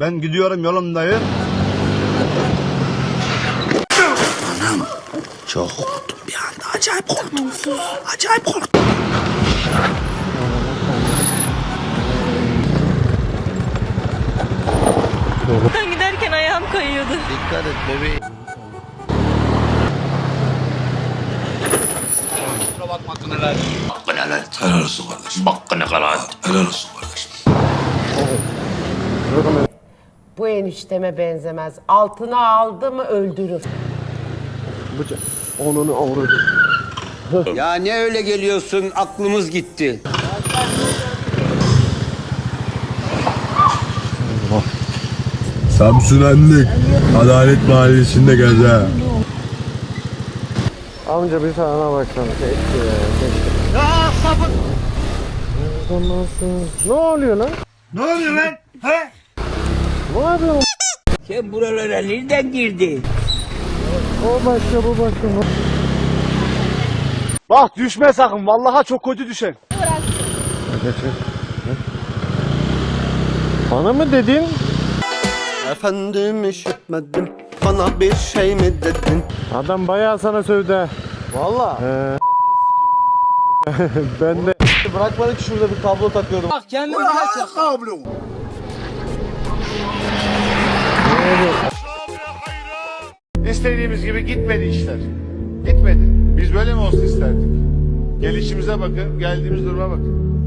Ben gidiyorum yolumdayım. Çok korktum bir anda. Acayip korktum. Acayip korktum. Ben giderken ayağım kayıyordu. Dikkat et bebeğim. Hakkını helal et. Helal olsun kardeşim. Hakkını helal et. Helal olsun kardeşim. Enişteme benzemez. Altına aldı mı öldürür. Ya ne öyle geliyorsun aklımız gitti. Samsunenlik. Adalet Mahallesi'nde geze. Amca bir sana baksana. Keşke ya. Keşke. Ya sapık. Ne oluyor lan? Ne oluyor lan? He? Ne yapıyorsun? Sen buralara nereden girdin? O başka bu başka. Bak düşme sakın. Vallahi çok kötü düşer. Bana mı dedin? Efendim işitmedim. Bana bir şey mi dedin? Adam bayağı sana sövdü. Valla. Ee, ben de Bırakmadı ki şurada bir kablo takıyordum. İstediğimiz gibi gitmedi işler. Gitmedi. Biz böyle mi olsun isterdik? Gelişimize bakın, geldiğimiz duruma bakın.